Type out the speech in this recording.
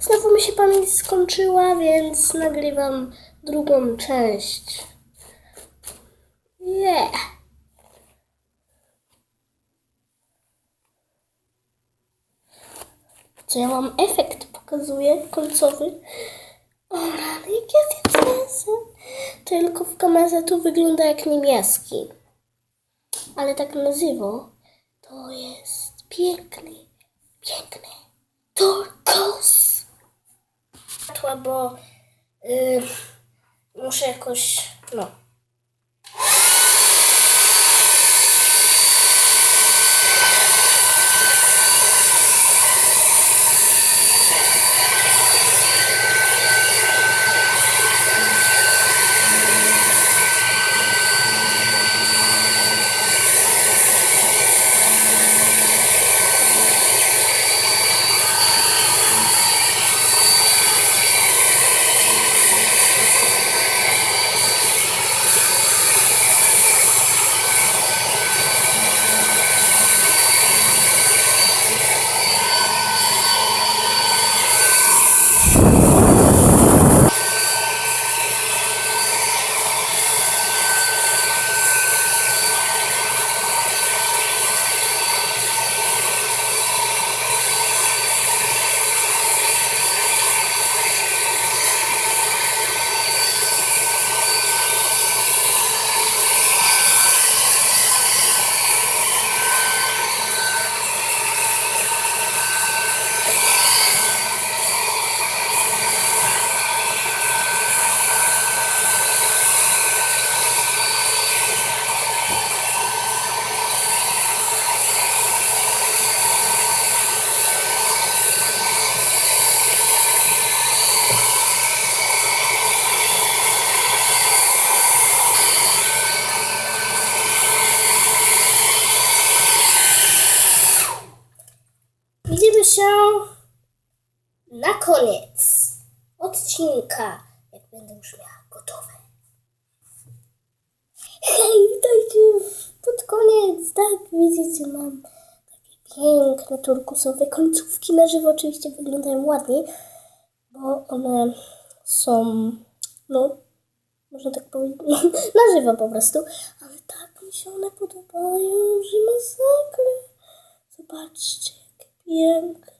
Znowu mi się pamięć skończyła, więc nagrywam drugą część. Yeah. Co ja mam efekt pokazuję końcowy. O rany, jak jest. Tylko w kamerze tu wygląda jak niebieski. Ale tak nazywa to jest piękny, piękny Światła, bo y, muszę jakoś, no. Się na koniec odcinka, jak będę już miała gotowe. Hej, witajcie pod koniec. Tak, widzicie, mam takie piękne turkusowe końcówki na żywo. Oczywiście wyglądają ładnie, bo one są, no, można tak powiedzieć, na żywo po prostu. Ale tak mi się one podobają, że masakra. Zobaczcie, jakie piękne.